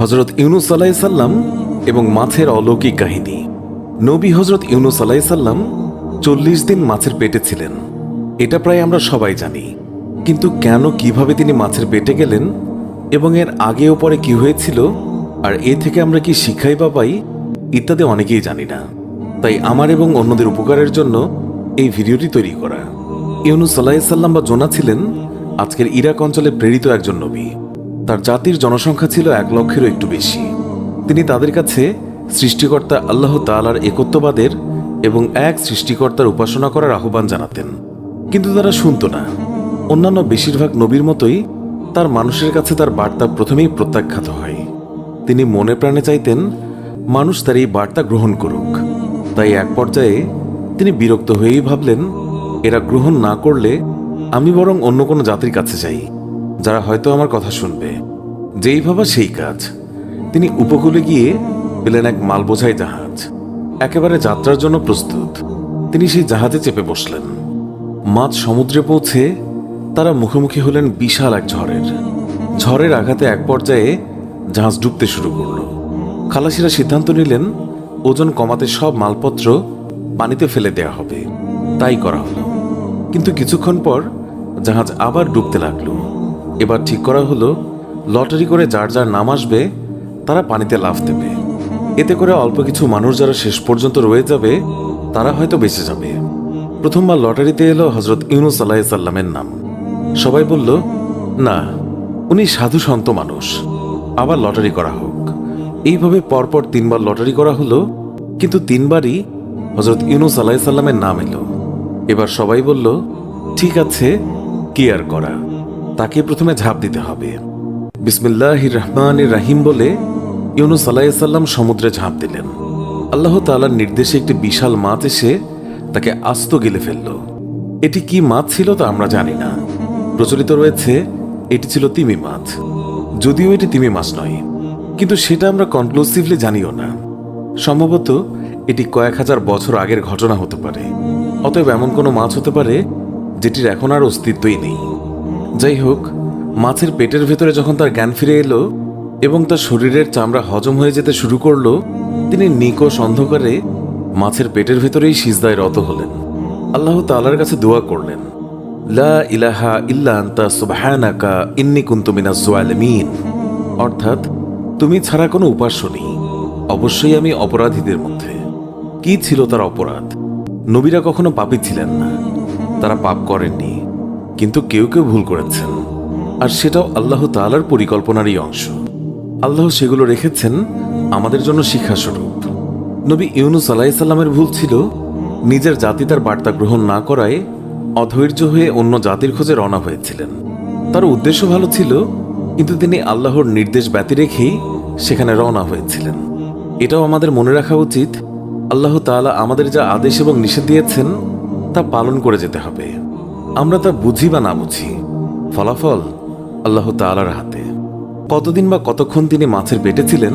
হজরত ইউনুস আলাইসাল্লাম এবং মাছের অলৌকিক কাহিনী। নবী হজরত ইউনুস আলাইসাল্লাম চল্লিশ দিন মাছের পেটে ছিলেন। এটা প্রায় আমরা সবাই জানি। কিন্তু কেন কীভাবে তিনি মাছের পেটে গেলেন এবং এর আগে ও পরে কি হয়েছিল আর এ থেকে আমরা কি শিক্ষাই বা পাই, ইত্যাদি অনেকেই জানি না। তাই আমার এবং অন্যদের উপকারের জন্য এই ভিডিওটি তৈরি করা। ইউনুস আলাইসাল্লাম বা জোনা ছিলেন আজকের ইরাক অঞ্চলে প্রেরিত একজন নবী। তার জাতির জনসংখ্যা ছিল এক লক্ষেরও একটু বেশি। তিনি তাদের কাছে সৃষ্টিকর্তা আল্লাহ তালার একত্ববাদের এবং এক সৃষ্টিকর্তার উপাসনা করার আহ্বান জানাতেন। কিন্তু তারা শুনত না। অন্যান্য বেশিরভাগ নবীর মতোই তার মানুষের কাছে তার বার্তা প্রথমেই প্রত্যাখ্যাত হয়। তিনি মনে প্রাণে চাইতেন, মানুষ তার এই বার্তা গ্রহণ করুক। তাই এক পর্যায়ে তিনি বিরক্ত হয়েই ভাবলেন, এরা গ্রহণ না করলে আমি বরং অন্য কোনো জাতির কাছে যাই। যারা হয়তো আমার কথা শুনবে। যেই ভাবা সেই কাজ। তিনি উপকূলে গিয়ে পেলেন এক মাল বোঝাই জাহাজ। একেবারে যাত্রার জন্য প্রস্তুত। তিনি সেই জাহাজে চেপে বসলেন। মাঝ সমুদ্রে পৌঁছে তারা মুখোমুখি হলেন বিশাল এক ঝড়ের। ঝড়ের আঘাতে এক পর্যায়ে জাহাজ ডুবতে শুরু করল। খালাসিরা সিদ্ধান্ত নিলেন, ওজন কমাতে সব মালপত্র পানিতে ফেলে দেয়া হবে। তাই করা হলো। কিন্তু কিছুক্ষণ পর জাহাজ আবার ডুবতে লাগল। এবার ঠিক করা হলো, লটারি করে যার যার নাম আসবে, তারা পানিতে লাফ দেবে। এতে করে অল্প কিছু মানুষ যারা শেষ পর্যন্ত রয়ে যাবে, তারা হয়তো বেঁচে যাবে। প্রথমবার লটারিতে এলো হজরত ইউনুস আল্লাহ সাল্লামের নাম। সবাই বলল, না, উনি সাধু সন্ত মানুষ। আবার লটারি করা হোক। এইভাবে পরপর তিনবার লটারি করা হলো, কিন্তু তিনবারই হজরত ইউনুস আল্লাহ সাল্লামের নাম এলো। এবার সবাই বলল, ঠিক আছে, কি আর করা? তাকে প্রথমে ঝাঁপ দিতে হবে। বিসমিল্লাহ রহমান রাহিম বলে ইউনুস আলাইসাল্লাম সমুদ্রে ঝাঁপ দিলেন। আল্লাহ তাআলার নির্দেশে একটি বিশাল মাছ এসে তাকে আস্ত গেলে ফেলল। এটি কি মাছ ছিল তা আমরা জানি না। প্রচলিত রয়েছে, এটি ছিল তিমি মাছ। যদিও এটি তিমি মাছ নয়, কিন্তু সেটা আমরা কনক্লুসিভলি জানিও না। সম্ভবত এটি কয়েক হাজার বছর আগের ঘটনা হতে পারে। অতএব এমন কোনো মাছ হতে পারে যেটির এখন আর অস্তিত্বই নেই। যাই হোক, মাছের পেটের ভেতরে যখন তার জ্ঞান ফিরে এলো এবং তার শরীরের চামড়া হজম হয়ে যেতে শুরু করল, তিনি নিকোষ অন্ধকারে মাছের পেটের ভেতরেই সিজদায় রত হলেন। আল্লাহ তালার কাছে দোয়া করলেন, লা ইলাহা ইল্লা আনতা সুবহানাকা ইন্নী কুনতু অর্থাৎ, তুমি ছাড়া কোনো উপাস্য নেই। অবশ্যই আমি অপরাধীদের মধ্যে। কি ছিল তার অপরাধ? নবীরা কখনো পাপী ছিলেন না। তারা পাপ করেননি। কিন্তু কেউ কেউ ভুল করেছেন। আর সেটাও আল্লাহ তাআলার পরিকল্পনারই অংশ। আল্লাহ সেগুলো রেখেছেন আমাদের জন্য শিক্ষাস্বরূপ নবী ইউনুস আলাইসাল্লামের ভুল ছিল, নিজের জাতি তার বার্তা গ্রহণ না করায় অধৈর্য হয়ে অন্য জাতির খোঁজে রওনা হয়েছিলেন। তার উদ্দেশ্য ভালো ছিল, কিন্তু তিনি আল্লাহর নির্দেশ ব্যতি রেখেই সেখানে রওনা হয়েছিলেন। এটাও আমাদের মনে রাখা উচিত, আল্লাহ তাআলা আমাদের যা আদেশ এবং নিষেধ দিয়েছেন, তা পালন করে যেতে হবে। আমরা তা বুঝি বা না বুঝি, ফলাফল আল্লাহ তাআলার হাতে। কতদিন বা কতক্ষণ তিনি মাছের পেটে ছিলেন,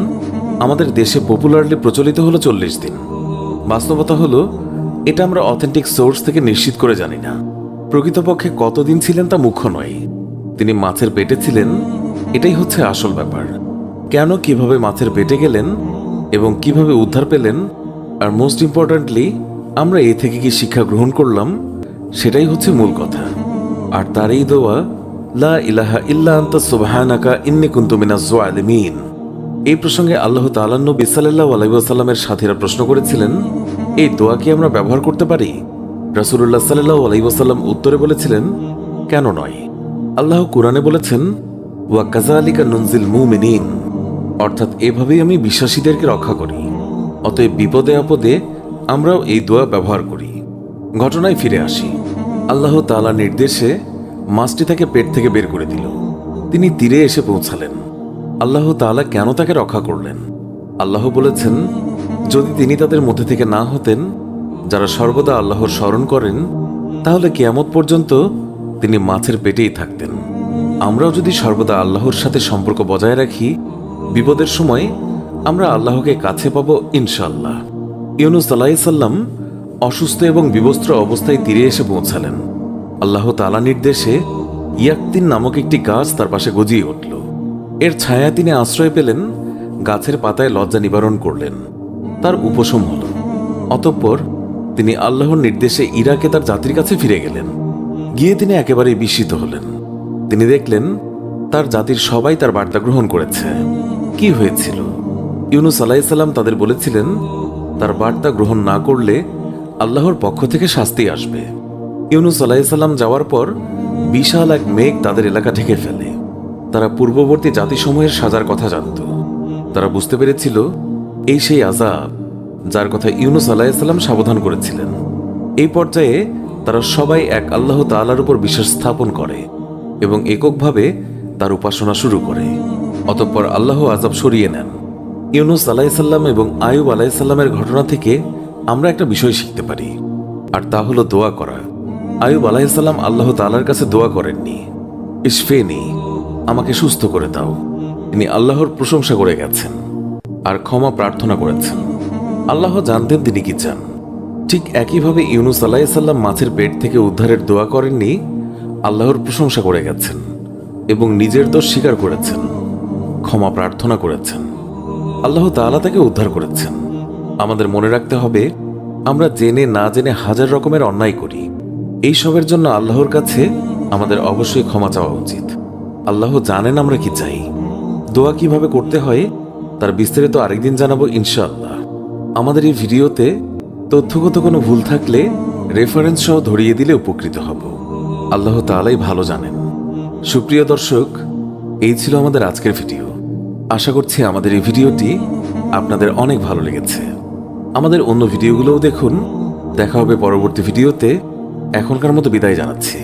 আমাদের দেশে পপুলারলি প্রচলিত হলো চল্লিশ দিন। বাস্তবতা হলো, এটা আমরা অথেন্টিক সোর্স থেকে নিশ্চিত করে জানি না। প্রকৃতপক্ষে কতদিন ছিলেন তা মুখ্য নয়। তিনি মাছের পেটে ছিলেন, এটাই হচ্ছে আসল ব্যাপার। কেন কীভাবে মাছের পেটে গেলেন এবং কীভাবে উদ্ধার পেলেন, আর মোস্ট ইম্পর্ট্যান্টলি আমরা এ থেকে কি শিক্ষা গ্রহণ করলাম সেটাই হচ্ছে মূল কথা। আর তার এই দোয়া, লা ইলাহা ইল্লা আনতা সুবহানাকা ইন্নী কুনতু মিনাজ জালিমিন এই প্রসঙ্গে আল্লাহ তাআলা নবী সাল্লাল্লাহু আলাইহি ওয়াসাল্লামের সাথীরা প্রশ্ন করেছিলেন, এই দোয়া কি আমরা ব্যবহার করতে পারি? রাসূলুল্লাহ সাল্লাল্লাহু আলাইহি ওয়াসাল্লাম উত্তরে বলেছিলেন, কেন নয়। আল্লাহ কোরআনে বলেছেন, ওয়া কাযালিকা নুনজিল মুমিনিন। অর্থাৎ এভাবেই আমি বিশ্বাসীদেরকে রক্ষা করি। অতএব বিপদে আপদে আমরাও এই দোয়া ব্যবহার করি। ঘটনায় ফিরে আসি। আল্লাহ তাআলা নির্দেশে মাছটি তাকে পেট থেকে বের করে দিল। তিনি তীরে এসে পৌঁছালেন। আল্লাহ তাআলা কেন তাকে রক্ষা করলেন? আল্লাহ বলেছেন, যদি তিনি তাদের মধ্যে থেকে না হতেন, যারা সর্বদা আল্লাহর স্মরণ করেন, তাহলে কেয়ামত পর্যন্ত তিনি মাছের পেটেই থাকতেন। আমরাও যদি সর্বদা আল্লাহর সাথে সম্পর্ক বজায় রাখি, বিপদের সময় আমরা আল্লাহকে কাছে পাব ইনশাল্লাহ ইউনুস আলাইসাল্লাম অসুস্থ এবং বিবস্ত্র অবস্থায় তীরে এসে পৌঁছালেন। আল্লাহ তালা নির্দেশে ইয়াক্তিন নামক একটি গাছ তার পাশে গজিয়ে উঠল। এর ছায়া তিনি আশ্রয় পেলেন, গাছের পাতায় লজ্জা নিবারণ করলেন। তার উপশম হল। অতঃপর তিনি আল্লাহর নির্দেশে ইরাকে তার জাতির কাছে ফিরে গেলেন। গিয়ে তিনি একেবারেই বিস্মিত হলেন। তিনি দেখলেন, তার জাতির সবাই তার বার্তা গ্রহণ করেছে। কি হয়েছিল? ইউনুস আলাইসাল্লাম তাদের বলেছিলেন, তার বার্তা গ্রহণ না করলে আল্লাহর পক্ষ থেকে শাস্তি আসবে। ইউনুস আলাইসাল্লাম যাওয়ার পর বিশাল এক মেঘ তাদের এলাকা ঢেকে ফেলে। তারা পূর্ববর্তী জাতিসমূহের সাজার কথা জানত। তারা বুঝতে পেরেছিল, এই সেই আজাব যার কথা ইউনুস আলাইসাল্লাম সাবধান করেছিলেন। এই পর্যায়ে তারা সবাই এক আল্লাহ তালার উপর বিশ্বাস স্থাপন করে এবং এককভাবে তার উপাসনা শুরু করে। অতঃপর আল্লাহ আজাব সরিয়ে নেন। ইউনুস আলাইসাল্লাম এবং আয়ুব আলাইসাল্লামের ঘটনা থেকে আমরা একটা বিষয় শিখতে পারি, আর তা হলো দোয়া করা। আয়ুব আলাইসাল্লাম আল্লাহ তাআলার কাছে দোয়া করেননি। ইসফেনি আমাকে সুস্থ করে দাও। তিনি আল্লাহর প্রশংসা করে গেছেন, আর ক্ষমা প্রার্থনা করেছেন। আল্লাহ জানতেন তিনি কি চান। ঠিক একইভাবে ইউনুস আলাইসাল্লাম মাছের পেট থেকে উদ্ধারের দোয়া করেননি, আল্লাহর প্রশংসা করে গেছেন, এবং নিজের দোষ স্বীকার করেছেন, ক্ষমা প্রার্থনা করেছেন। আল্লাহ তাআলা তাকে উদ্ধার করেছেন। আমাদের মনে রাখতে হবে, আমরা জেনে না জেনে হাজার রকমের অন্যায় করি। এই সবের জন্য আল্লাহর কাছে আমাদের অবশ্যই ক্ষমা চাওয়া উচিত। আল্লাহ জানেন আমরা কি চাই। দোয়া কীভাবে করতে হয়, তার বিস্তারিত আরেকদিন জানাব ইনশাআল্লাহ। আমাদের এই ভিডিওতে তথ্যগত কোনো ভুল থাকলে রেফারেন্স সহ ধরিয়ে দিলে উপকৃত হব। আল্লাহ তাআলাই ভালো জানেন। সুপ্রিয় দর্শক, এই ছিল আমাদের আজকের ভিডিও। আশা করছি আমাদের এই ভিডিওটি আপনাদের অনেক ভালো লেগেছে। আমাদের অন্য ভিডিওগুলোও দেখুন। দেখা হবে পরবর্তী ভিডিওতে। এখনকার মতো বিদায় জানাচ্ছি।